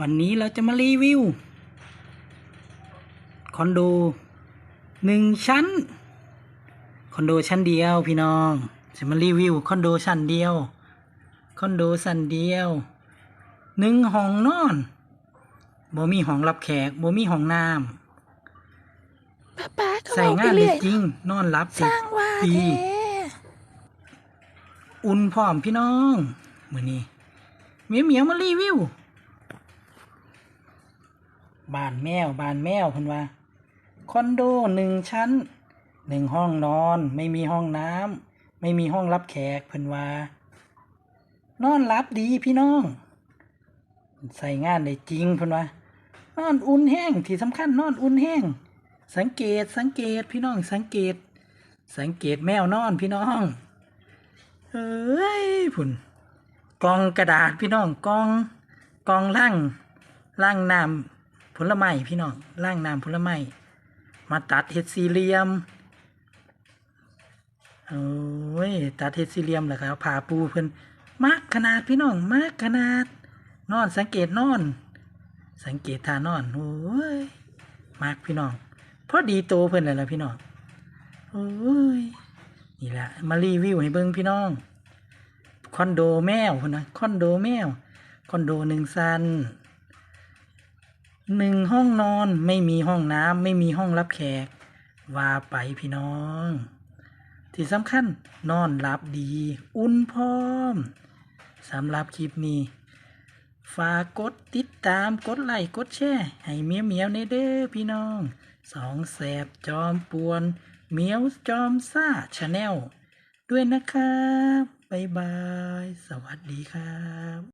วันนี้เราจะมารีวิว คอนโดหนึ่งชั้น คอนโดชั้นเดียวพี่น้อง จะมารีวิวคอนโดชั้นเดียว คอนโดชั้นเดียวหนึ่งห้องนอนบ่มีห้องรับแขกบ่มีห้องน้ป้าป้าก็ำใส่เว้งานไปได้เรื่อยจริง นอนรับสร้างว่าดีแท้อุ่นพร้อมพี่น้อง มือนี้เหมียวเหมียวมารีวิว บ้านแมวบ้านแมวเพิ่นว่าคอนโดหนึ่งชั้นหนึ่งห้องนอน ไม่มีห้องน้ำไม่มีห้องรับแขกเพิ่นว่านอนรับดีพี่น้อง ใส่งานได้จริงเพิ่นว่านอนอุ่นแห้งที่สำคัญนอนอุ่นแห้งสังเกตสังเกตพี่น้องสังเกต สังเกตแมวนอนพี่น้องเอ้ยผุนกองกระดาษพี่น้องกองกองล่างล่างน้ำ ผลไม้พี่น้องล่างน้ำผลไม้มาตัดเห็ดสี่เหลี่ยมโอ้ยตัดเห็ดสี่เหลี่ยมแล้วครับผ่าปูเพิ่นมากขนาดพี่น้องมากขนาด นอนสังเกตนอน สังเกตทานอนโอ้ยมากพี่น้องพอดีโตเพิ่นเลยละพี่น้องโอ้ยนี่แหละมารีวิวให้เบิ่งพี่น้อง คอนโดแมวพุ่นนะคอนโดแมว คอนโดหนึ่งซัน หนึ่งห้องนอนไม่มีห้องน้ำไม่มีห้องรับแขก ว่าไปพี่น้อง ที่สำคัญนอนหลับดี อุ่นพร้อมสำหรับคลิปนี้ ฝากกดติดตามกดไลค์กดแชร์ให้เมียวเมียวในเด้อพี่น้องสองแสบจอมปวนเมียวจอมซ่าชาแนลด้วยนะครับ บ๊ายบาย สวัสดีครับ